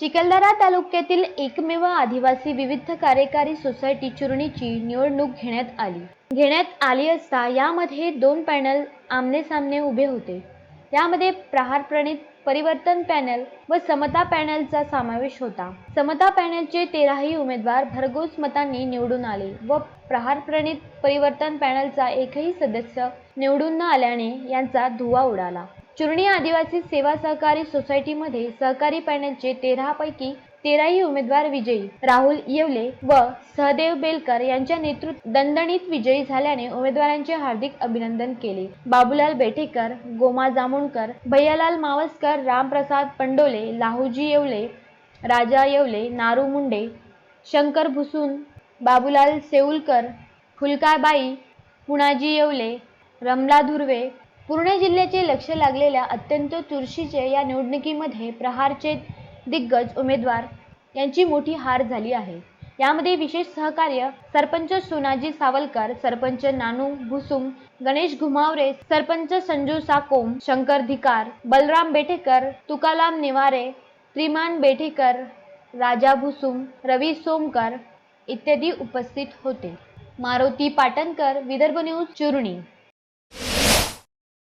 चिखलदरा तालुक्यातील एकमेव आदिवासी विविध कार्यकारी सोसायटी चुरणीची निवडणूक घेण्यात आली. घेण्यात आली असता यामध्ये दोन पॅनल आमने सामने उभे होते. यामध्ये प्रहार प्रणित परिवर्तन पॅनल व समता पॅनलचा समावेश होता. समता पॅनलचे तेराही उमेदवार भरघोस मतांनी निवडून आले व प्रहार प्रणित परिवर्तन पॅनलचा एकही सदस्य निवडून न आल्याने यांचा धुव्वा उडाला. चुरणी आदिवासी सेवा सहकारी सोसायटीमध्ये सहकारी पॅनलचे तेरापैकी तेराही उमेदवार विजयी. राहुल येवले व सहदेव बेलकर यांच्या नेतृत्व दणदणीत विजयी झाल्याने उमेदवारांचे हार्दिक अभिनंदन केले. बाबूलाल बेठेकर गोमा जामुणकर भैयालाल मावसकर रामप्रसाद पंडोले लाहूजी येवले राजा येवले नारू मुंडे शंकर भुसून बाबूलाल सेऊलकर फुलकाबाई पुणाजी येवले रमला धुर्वे पूर्ण जिल्ह्याचे लक्ष लागलेल्या अत्यंत चुरशीचे या निवडणुकीमध्ये प्रहारचे दिग्गज उमेदवार यांची मोठी हार झाली आहे. यामध्ये विशेष सहकार्य सरपंच सोनाजी सावलकर सरपंच नानू भुसुम गणेश घुमावरे सरपंच संजू साकोम शंकर धिकार बलराम बेठेकर तुकाराम निवारे त्रिमान बेठेकर राजा भुसुम रवी सोमकर इत्यादी उपस्थित होते. मारुती पाटणकर विदर्भ न्यूज चुरणी.